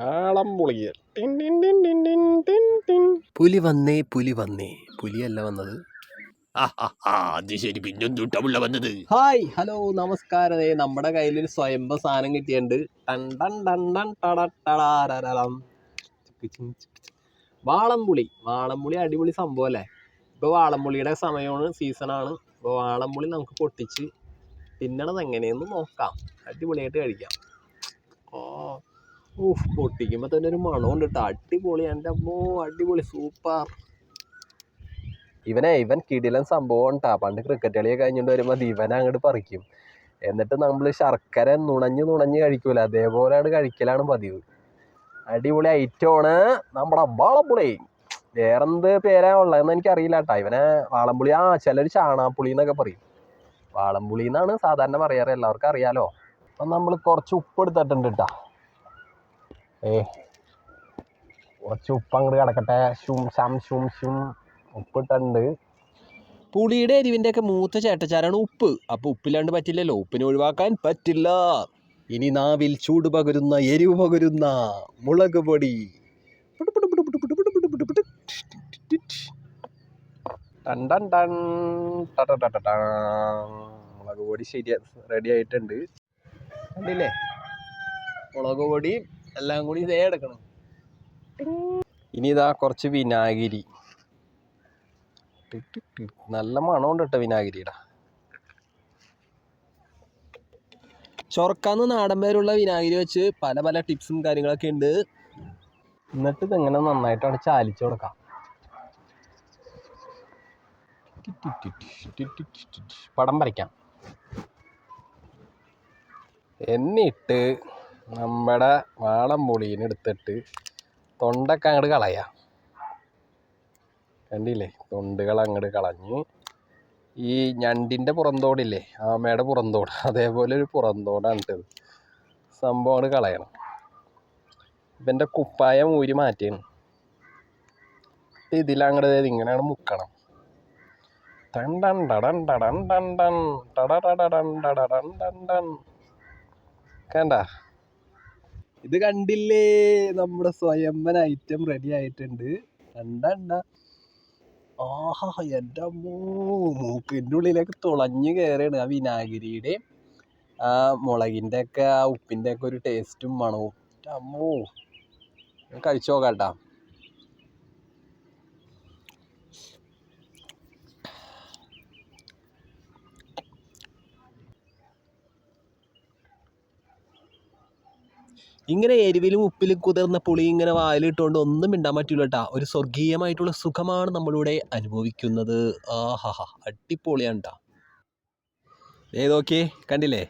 വാളം പുളിയൽ ടിൻ ടിൻ ടിൻ ടിൻ ടിൻ ടിൻ ടിൻ. പുലി വന്നേ പുലി വന്നേ. പുലിയല്ല വന്നത്. അത് ശരി. പിന്നെന്തുട്ടമുള്ള വന്നത്? ഹായ് ഹലോ നമസ്കാരം. ദേ നമ്മുടെ കയ്യിലൊരു സ്വയംഭ സാധനം കിട്ടിയുണ്ട് ടൺ ടൺ ടൺ ടൺ ടട. വാളംപുളി. വാളംപുളി അടിപൊളി സംഭവം അല്ലേ ഇപ്പോൾ വാളംപുളിയുടെ സമയമാണ് സീസണാണ്. ഇപ്പൊ വാളംപുളി നമുക്ക് പൊട്ടിച്ച് തിന്നണത് എങ്ങനെയെന്ന് നോക്കാം. അടിപൊളിയായിട്ട് കഴിക്കാം. ഓ ഊഫ് പൊട്ടിക്കുമ്പോൾ തന്നെ ഒരു മണമുണ്ട് കേട്ടോ അടിപൊളി എന്റെ അമ്മോ അടിപൊളി സൂപ്പർ. ഇവനെ ഇവൻ കിടിലൻ സംഭവം ഉണ്ടാ പണ്ട് ക്രിക്കറ്റ് കളിയൊക്കെ കഴിഞ്ഞിട്ട് വരുമ്പോൾ ഇവൻ അങ്ങോട്ട് പറിക്കും. എന്നിട്ട് നമ്മൾ ശർക്കര നുണഞ്ഞ് നുണഞ്ഞ് കഴിക്കൂല. അതേപോലെയാണ് കഴിക്കലാണ് പതിവ്. അടിപൊളി ഐറ്റമാണ് നമ്മുടെ വാളംപുളി. വേറെന്ത് പേരാ ഉള്ളതെന്ന് എനിക്കറിയില്ല കേട്ടോ ഇവനെ വാളംപുളി ആ ചിലർ ചാണാപ്പുളി എന്നൊക്കെ പറയും. വാളംപുളി എന്നാണ് സാധാരണ പറയാറ്. എല്ലാവർക്കും അറിയാലോ. അപ്പം നമ്മൾ കുറച്ച് ഉപ്പ് എടുത്തിട്ടുണ്ട് കേട്ടോ ഏ കുറച്ച് ഉപ്പ് അങ്ങോട്ട് കിടക്കട്ടെ. ഷും ഷം ഷും ഷും ഉപ്പിട്ടുണ്ട്. പുളിയുടെ എരിവിന്റെ ഒക്കെ മൂത്ത ചേട്ടച്ചാരാണ് ഉപ്പ്. അപ്പോൾ ഉപ്പില്ലാണ്ട് പറ്റില്ലല്ലോ. ഉപ്പിനെ ഒഴിവാക്കാൻ പറ്റില്ല. ഇനി നാവിൽ ചൂട് പകരുന്ന എരിവ് പകരുന്ന മുളക് പൊടി. മുളക് പൊടി ശരി റെഡി ആയിട്ടുണ്ട്. കണ്ടില്ലേ? മുളക് പൊടി എല്ലാം കൂടി ഇതേ എടുക്കണം. ഇനി ഇതാ കുറച്ച് വിനാഗിരി. നല്ല മണമുണ്ട് കേട്ടോ വിനാഗിരിയുടെ ചൊറക്കാന്ന് നാടൻ പേരുള്ള വിനാഗിരി വെച്ച് പല പല ടിപ്സും കാര്യങ്ങളൊക്കെ ഉണ്ട് എന്നിട്ട് ഇതെങ്ങനെ നന്നായിട്ടാണ് ചാലിച്ചു കൊടുക്കാം. പടം വരയ്ക്കാം. എന്നിട്ട് നമ്മുടെ വാളം പുളീനെ എടുത്തിട്ട് തൊണ്ടൊക്കെ അങ്ങോട്ട് കളയാം കണ്ടില്ലേ തൊണ്ടുകൾ അങ്ങോട്ട് കളഞ്ഞ് ഈ ഞണ്ടിന്റെ പുറന്തോടില്ലേ ആമയുടെ പുറന്തോട് അതേപോലെ ഒരു പുറന്തോടാണ് ഇട്ടത് സംഭവം അങ്ങോട്ട് കളയണം ഇവന്റെ കുപ്പായം ഊരി മാറ്റിയാണ് ഇതിലങ്ങോട്ട് ഇങ്ങനെയാണ് മുക്കണം കണ്ട ഇത് കണ്ടില്ലേ? നമ്മുടെ സ്വയംഭൻ ഐറ്റം റെഡി ആയിട്ടുണ്ട്. കണ്ടണ്ട. ആഹാ എന്റെ അമ്മോ. മൂക്കിന്റെ ഉള്ളിലേക്ക് തുളഞ്ഞു കയറിയാണ് ആ വിനാഗിരിയുടെ ആ മുളകിന്റെ ഒക്കെ ആ ഉപ്പിന്റെ ഒക്കെ ഒരു ടേസ്റ്റും മണവും. എന്റെ അമ്മോ. കഴിച്ചു നോക്കാം ഇങ്ങനെ എരിവിലും ഉപ്പിലും കുതിർന്ന പുളി ഇങ്ങനെ വായിലിട്ടുകൊണ്ട് ഒന്നും മിണ്ടാൻ പറ്റില്ല കേട്ടാ ഒരു സ്വർഗീയമായിട്ടുള്ള സുഖമാണ് നമ്മളിവിടെ അനുഭവിക്കുന്നത്. ആഹാ അടിപൊളിയാണ് ട്ടാ. ദേ നോക്കി കണ്ടില്ലേ?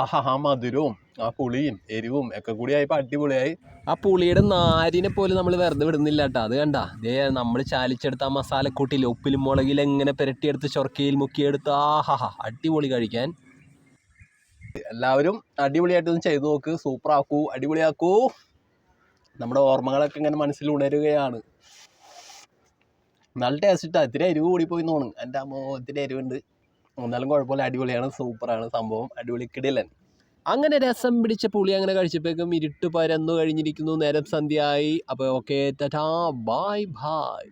ആഹാ ആ മധുരവും ആ പുളിയും എരിവും ഒക്കെ കൂടി ആയപ്പോൾ അടിപൊളിയായി. ആ പുളിയുടെ നാരിനെ പോലും നമ്മൾ വെറുതെ വിടുന്നില്ല കേട്ടോ അത് കണ്ട? ദേ നമ്മൾ ചാലിച്ചെടുത്ത ആ മസാലക്കൂട്ടിൽ ഉപ്പിലും മുളകിലും എങ്ങനെ പുരട്ടിയെടുത്ത് ചൊറക്കയിൽ മുക്കിയെടുത്ത് ആഹാ അടിപൊളി കഴിക്കാൻ. എല്ലാവരും അടിപൊളിയായിട്ടൊന്ന് ചെയ്തു നോക്ക്. സൂപ്പർ ആക്കൂ അടിപൊളിയാക്കൂ. നമ്മുടെ ഓർമ്മകളൊക്കെ ഇങ്ങനെ മനസ്സിൽ ഉണരുകയാണ്. നല്ല ടേസ്റ്റ് ഇത്തിരി എരിവ് കൂടിപ്പോയി തോന്നും എന്റെ അമ്മോ ഇത്തിരി എരിവുണ്ട്. എന്നാലും കുഴപ്പമില്ല. അടിപൊളിയാണ്. സൂപ്പറാണ് സംഭവം. അടിപൊളി കിടിലൻ. അങ്ങനെ രസം പിടിച്ച പുളി അങ്ങനെ കഴിച്ചപ്പോഴേക്കും ഇരുട്ട് പരന്നു കഴിഞ്ഞിരിക്കുന്നു. നേരം സന്ധ്യയായി. അപ്പോൾ ഓക്കെ ടാ ബായ് ബായ്